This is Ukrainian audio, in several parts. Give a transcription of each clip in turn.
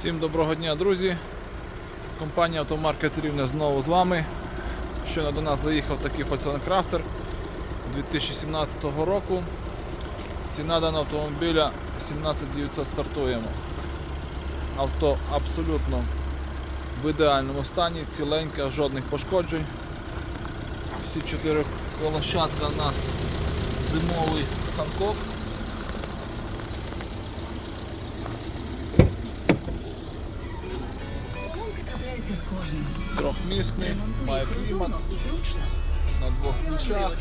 Всім доброго дня, друзі. Компанія Автомаркет Рівне знову з вами. Щойно до нас заїхав такий Volkswagen Crafter 2017 року. Ціна даного автомобіля 17900 стартуємо. Авто абсолютно в ідеальному стані, ціленьке, жодних пошкоджень. Всі чотири колощатка у нас зимовий Ханкок. Трьохмісний, має клімат зручно. на двох ключах.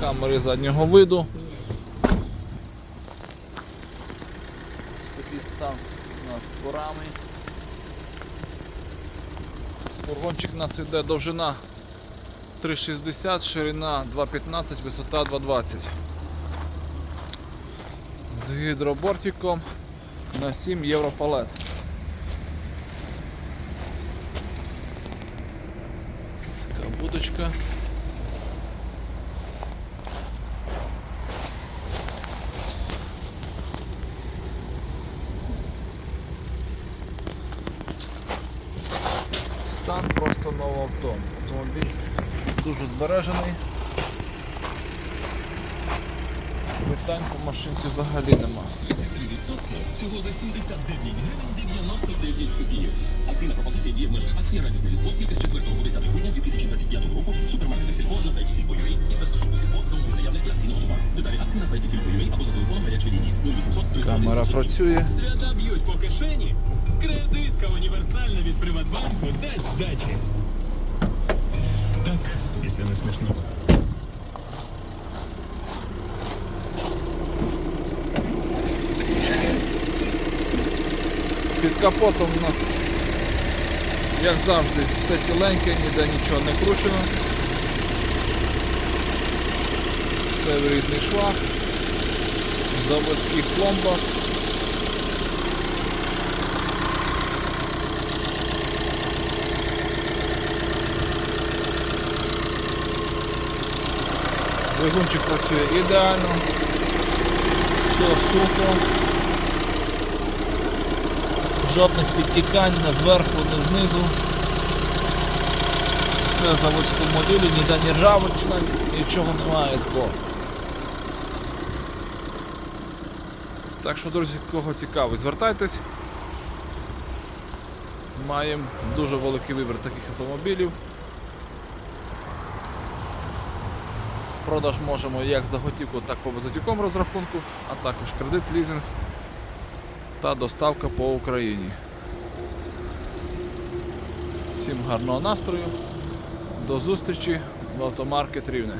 Камери заднього виду. Такий стан у нас порами. Фургончик у нас йде довжина 3,60, ширина 2,15, висота 2,20. З гідробортиком на 7 євро палет. Така будочка. Стан просто нового авто. Автомобіль дуже збережений. Питань по машинці взагалі нема. Всього за 79 гривень 99 копійок. Акційна пропозиція діє в межах акції «Радісне різдво» тільки з 4 по 10 грудня 2025 702. Деталі акції на сайті Сільпо.ua або за телефоном гарячої лінії 0800 300 Камера працює. Свята б'ють по кишені. Кредитка універсальна від Приватбанку дасть здачі. Так, якщо не смішно. Під капотом у нас, як завжди, все ціленьке, ніде нічого не кручено. Різних швах, в заводських пломбах. Двигунчик працює ідеально, все сухо. Жодних підтікань не зверху, не знизу. Все в заводському модулі, ніде ні ржавчина, нічого немає такого. Так що, друзі, кого цікавить, звертайтесь. Маємо дуже великий вибір таких автомобілів. Продаж можемо як за готівку, так по безготівковому розрахунку, а також кредит, лізинг та доставка по Україні. Всім гарного настрою. До зустрічі в автомаркет Рівне.